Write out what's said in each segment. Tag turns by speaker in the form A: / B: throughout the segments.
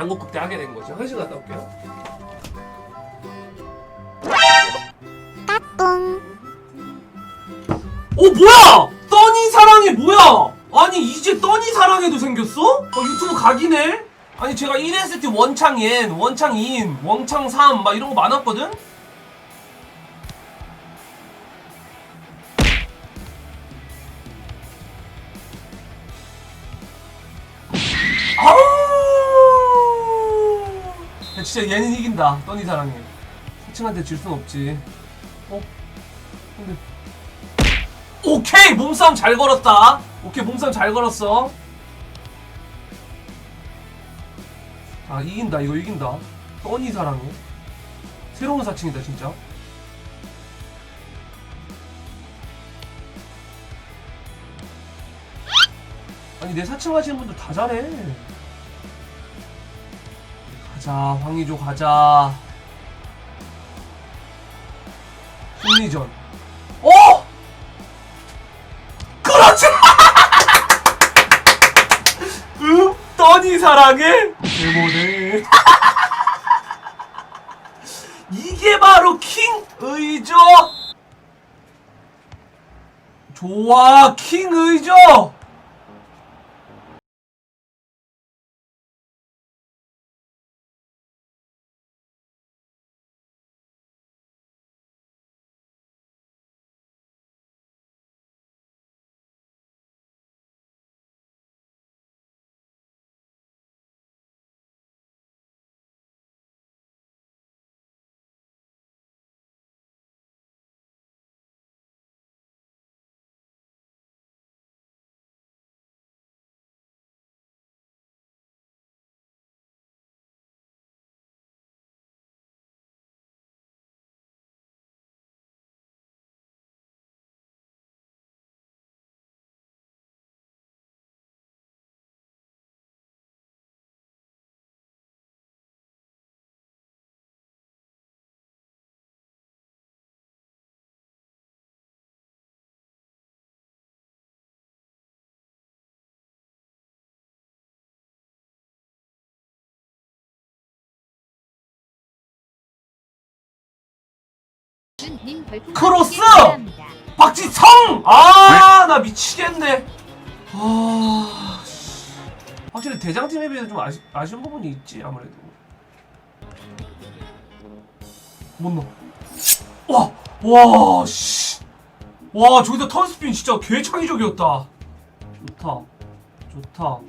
A: 양곡 때 하게 된 거죠. 한시 갔다 올게요. 오 뭐야? 떠니 사랑이 뭐야? 아니 이제 떠니 사랑에도 생겼어? 어, 유튜브 각이네? 아니 제가 1했을 때 원창 인, 원창 3막 이런 거 많았거든? 진짜 얘는 이긴다. 떠니 사랑해. 사층한테 질 순 없지. 어? 근데 오케이 몸싸움 잘 걸었다 오케이 몸싸움 잘 걸었어 아 이긴다 이거 이긴다 떠니 사랑해 새로운 사칭이다 진짜 아니 내 사칭 하시는 분들 다 잘해 가 자 황희조 가자 승리전 어! 그렇지! 응? 떠니 사랑해? 대모네. 이게 바로 킹 의죠! 좋아, 킹 의죠! 크로스! 박지성! 아, 나 미치겠네. 아, 씨. 확실히 대장팀에 비해서 좀 아쉬, 아쉬운 부분이 있지, 아무래도. 못 넣어. 와, 와, 씨. 와, 저기서 턴스핀 진짜 개 창의적이었다. 좋다. 좋다.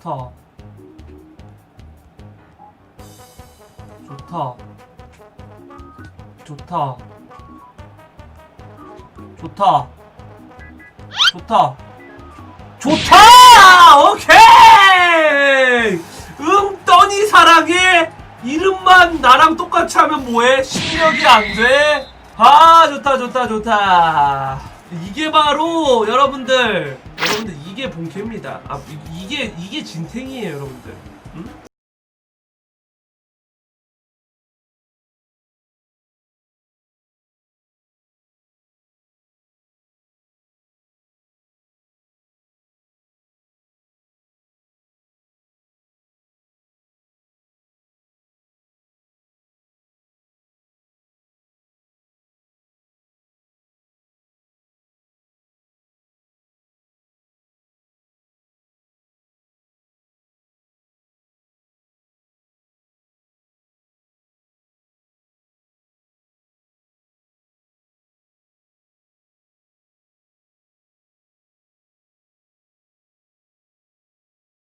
A: 좋다. 좋다. 좋다. 좋다. 좋다. 좋다! 오케이! 응, 떠니 사랑해! 이름만 나랑 똑같이 하면 뭐해? 실력이 안 돼? 아, 좋다, 좋다, 좋다. 이게 바로, 여러분들, 여러분들, 이게 본캐입니다. 아, 이- 이게, 이게 진탱이에요, 여러분들.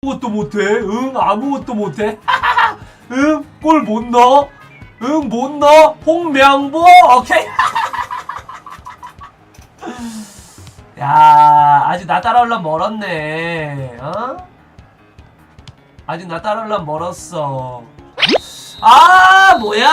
A: 아무것도 못해. 응, 아무것도 못해. 응, 골 못 넣어. 응, 못 넣어. 홍명보, 오케이. 야, 아직 나 따라올란 멀었네. 어? 아직 나 따라올란 멀었어. 아, 뭐야.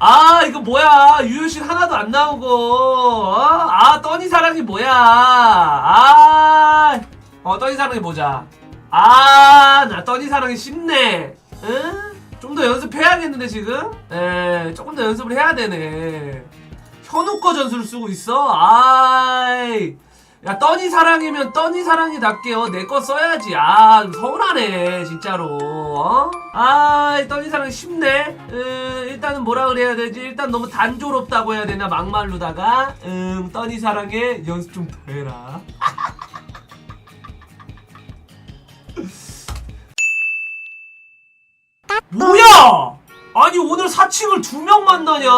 A: 아, 이거 뭐야. 유효신 하나도 안 나오고. 어? 아, 떠니 사랑이 뭐야. 아. 어, 떠니 사랑이 보자. 아, 나 떠니 사랑이 쉽네. 응? 좀 더 연습해야겠는데, 지금? 에, 조금 더 연습을 해야 되네. 현우 거 전술을 쓰고 있어? 아이. 야 떠니 사랑이면 떠니 사랑이답게요 내 거 써야지 아 서운하네 진짜로 어? 아 떠니 사랑 쉽네 음, 일단은 뭐라 그래야 되지 일단 너무 단조롭다고 해야 되나 막말로다가 음 떠니 사랑에 연습 좀 더 해라 뭐야? 아니 오늘 사칭을 두 명 만나냐?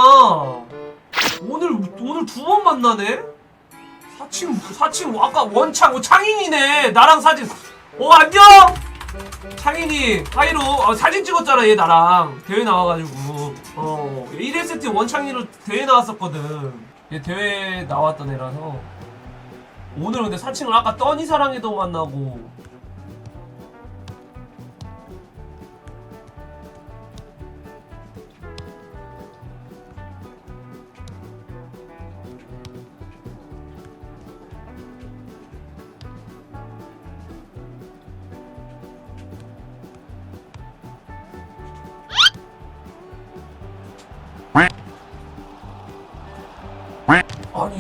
A: 오늘 오늘 두 번 만나네? 사칭 사칭 아까 원창 어, 창인이네. 나랑 사진. 어 안녕! 창인이 하이로. 어, 사진 찍었잖아 얘 나랑. 대회 나와가지고. 어 1회세 때 원창이로 대회 나왔었거든. 얘 대회 나왔던 애라서. 오늘 근데 사칭을 아까 떠니 사랑에도 만나고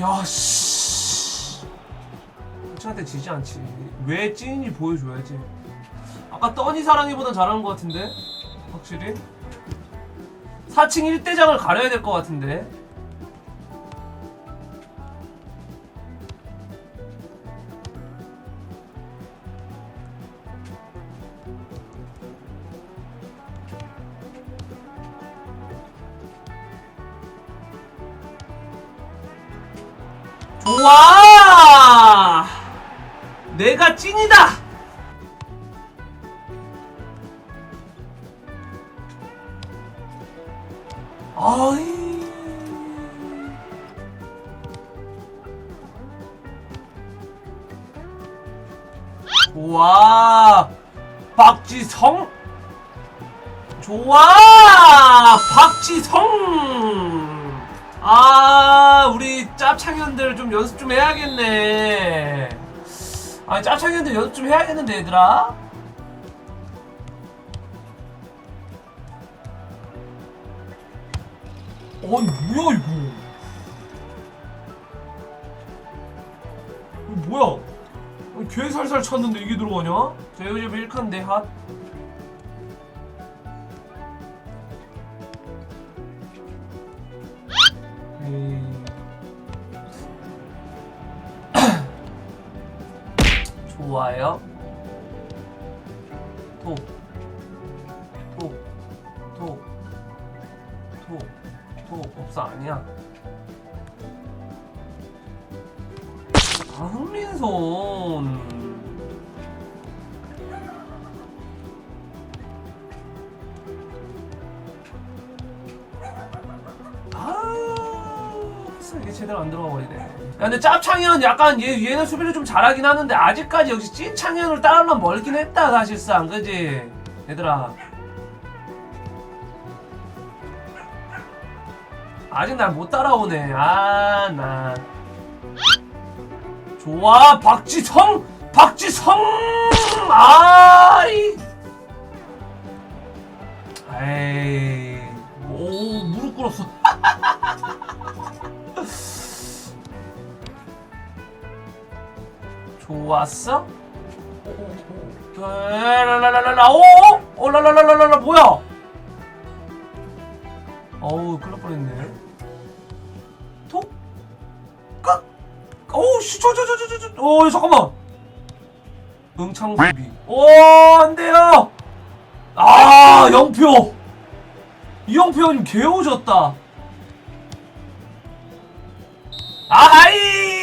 A: 야씨. 찐한테 지지 않지. 왜 찐인지 보여줘야지. 아까 떠니 사랑이보다 잘하는 것 같은데? 확실히? 4층 1대장을 가려야 될 것 같은데 좋아 내가 찐이다! 아이. 좋아 박지성? 좋아! 박지성! 아 우리 짭창현들 좀 연습 좀 해야겠네. 아니 짭창현들 연습 좀 해야겠는데 얘들아? 아니 뭐야 이거? 이거 뭐야? 아니, 개 살살 쳤는데 이게 들어가냐? 자 여기 좀 1칸데 핫 좋아요. 톡. 톡. 톡. 톡. 톡. 없어 아니야. 아 흥민손. 아, 이게 제대로 안 들어가 버리네. 야, 근데 짭창현 약간 얘 얘는 수비를 좀 잘하긴 하는데 아직까지 역시 찐창현을 따르려면 멀긴 했다 사실상 그지 얘들아. 아직 날 못 따라오네. 아 나. 좋아 박지성 박지성 아이. 에이. 오 무릎 꿇었어. 좋았어? 라라라라라 오! 오 라라라라라 뭐야? 어우 큰일 날 뻔했네 톡? 끝! 어우 씨저저저저저 오 잠깐만 응창수비 오 안돼요 아 영표 이영표 형님 개오졌다 아하이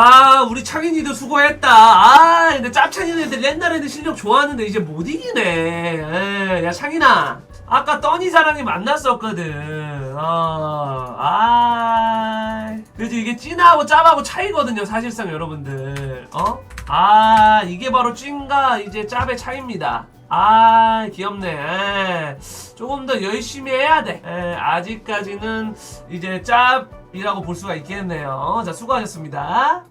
A: 아 우리 창인이도 수고했다. 아 근데 짭창인 애들 옛날 애들 실력 좋았는데 이제 못 이기네. 에, 야 창인아. 아까 떠니 사랑이 만났었거든. 어 아 그래도 이게 찐하고 짭하고 차이거든요 사실상 여러분들. 어? 아 이게 바로 찐과 이제 짭의 차이입니다. 아 귀엽네. 에, 조금 더 열심히 해야 돼. 에, 아직까지는 이제 짭 이라고 볼 수가 있겠네요. 자 수고하셨습니다